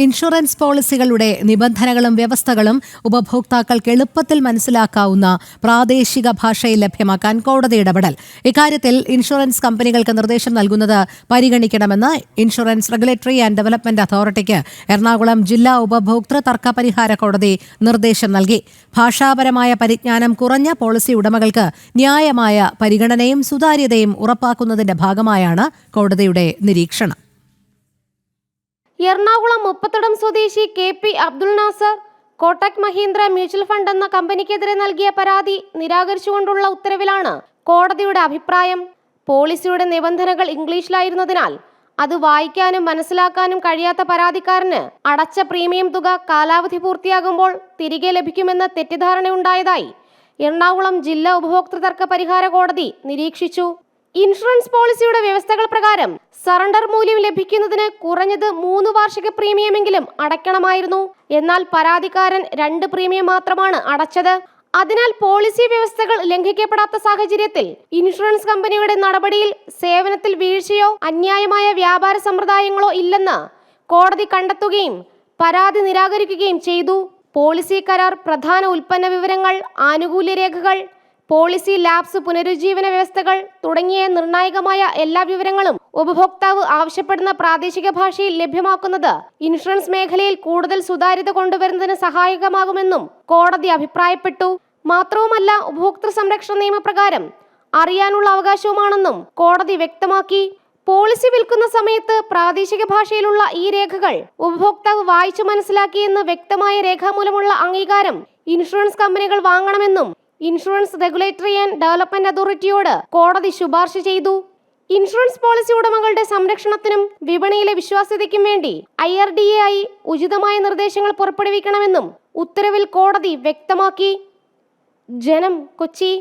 Insurance പോളിസികളുടെ നിബന്ധനകളും വ്യവസ്ഥകളും ഉപഭോക്താക്കൾക്ക് എളുപ്പത്തിൽ മനസ്സിലാക്കാവുന്ന പ്രാദേശിക ഭാഷയിൽ ലഭ്യമാക്കാൻ കോടതി ഇടപെടൽ. ഇക്കാര്യത്തിൽ ഇൻഷുറൻസ് കമ്പനികൾക്ക് നിർദ്ദേശം നൽകുന്നത് പരിഗണിക്കണമെന്ന് ഇൻഷുറൻസ് റെഗുലേറ്ററി ആൻഡ് ഡെവലപ്മെന്റ് അതോറിറ്റിക്ക് എറണാകുളം ജില്ലാ ഉപഭോക്തൃ തർക്ക പരിഹാര കോടതി നിർദ്ദേശം നൽകി. ഭാഷാപരമായ പരിജ്ഞാനം കുറഞ്ഞ പോളിസി ഉടമകൾക്ക് ന്യായമായ പരിഗണനയും സുതാര്യതയും ഉറപ്പാക്കുന്നതിന്റെ ഭാഗമായാണ് കോടതിയുടെ നിരീക്ഷണം. എറണാകുളം മുപ്പത്തടം സ്വദേശി K P Abdul Nasar Kotak Mahindra Mutual Fund എന്ന കമ്പനിക്കെതിരെ നൽകിയ പരാതി നിരാകരിച്ചുകൊണ്ടുള്ള ഉത്തരവിലാണ് കോടതിയുടെ അഭിപ്രായം. പോളിസിയുടെ നിബന്ധനകൾ ഇംഗ്ലീഷിലായിരുന്നതിനാൽ അത് വായിക്കാനും മനസ്സിലാക്കാനും കഴിയാത്ത പരാതിക്കാരന് അടച്ച പ്രീമിയം തുക കാലാവധി പൂർത്തിയാകുമ്പോൾ തിരികെ ലഭിക്കുമെന്ന തെറ്റിദ്ധാരണയുണ്ടായതായി എറണാകുളം ജില്ലാ ഉപഭോക്തൃ തർക്ക പരിഹാര കോടതി നിരീക്ഷിച്ചു. ഇൻഷുറൻസ് പോളിസിയുടെ വ്യവസ്ഥകൾ പ്രകാരം സറണ്ടർ മൂല്യം ലഭിക്കുന്നതിന് കുറഞ്ഞത് മൂന്ന് വാർഷിക പ്രീമിയമെങ്കിലും അടയ്ക്കണമായിരുന്നു. എന്നാൽ പരാതിക്കാരൻ രണ്ട് പ്രീമിയം മാത്രമാണ് അടച്ചത്. അതിനാൽ പോളിസി വ്യവസ്ഥകൾ ലംഘിക്കപ്പെടാത്ത സാഹചര്യത്തിൽ ഇൻഷുറൻസ് കമ്പനിയുടെ നടപടിയിൽ സേവനത്തിൽ വീഴ്ചയോ അന്യായമായ വ്യാപാര സമ്പ്രദായങ്ങളോ ഇല്ലെന്ന് കോടതി കണ്ടെത്തുകയും പരാതി നിരാകരിക്കുകയും ചെയ്തു. പോളിസി കരാർ പ്രധാന ഉൽപ്പന്ന വിവരങ്ങൾ ആനുകൂല്യ രേഖകൾ പോളിസി ലാബ്സ് പുനരുജ്ജീവന വ്യവസ്ഥകൾ തുടങ്ങിയ നിർണായകമായ എല്ലാ വിവരങ്ങളും ഉപഭോക്താവ് ആവശ്യപ്പെടുന്ന പ്രാദേശിക ഭാഷയിൽ ലഭ്യമാക്കുന്നത് ഇൻഷുറൻസ് മേഖലയിൽ കൂടുതൽ സുതാര്യത കൊണ്ടുവരുന്നതിന് സഹായകമാകുമെന്നും കോടതി അഭിപ്രായപ്പെട്ടു. മാത്രവുമല്ല ഉപഭോക്തൃ സംരക്ഷണ നിയമപ്രകാരം അറിയാനുള്ള അവകാശവുമാണെന്നും കോടതി വ്യക്തമാക്കി. പോളിസി വിൽക്കുന്ന സമയത്ത് പ്രാദേശിക ഭാഷയിലുള്ള ഈ രേഖകൾ ഉപഭോക്താവ് വായിച്ചു മനസ്സിലാക്കിയെന്ന് വ്യക്തമായ രേഖാമൂലമുള്ള അംഗീകാരം ഇൻഷുറൻസ് കമ്പനികൾ വാങ്ങണമെന്നും ഇൻഷുറൻസ് റെഗുലേറ്ററി ആൻഡ് ഡെവലപ്മെന്റ് അതോറിറ്റിയോട് കോടതി ശുപാർശ ചെയ്തു. ഇൻഷുറൻസ് പോളിസി ഉടമകളുടെ സംരക്ഷണത്തിനും വിപണിയിലെ വിശ്വാസ്യതയ്ക്കും വേണ്ടി ഐ ആർ ഡി എ ആയി ഉചിതമായ നിർദ്ദേശങ്ങൾ പുറപ്പെടുവിക്കണമെന്നും ഉത്തരവിൽ കോടതി വ്യക്തമാക്കി. ജനം കൊച്ചി.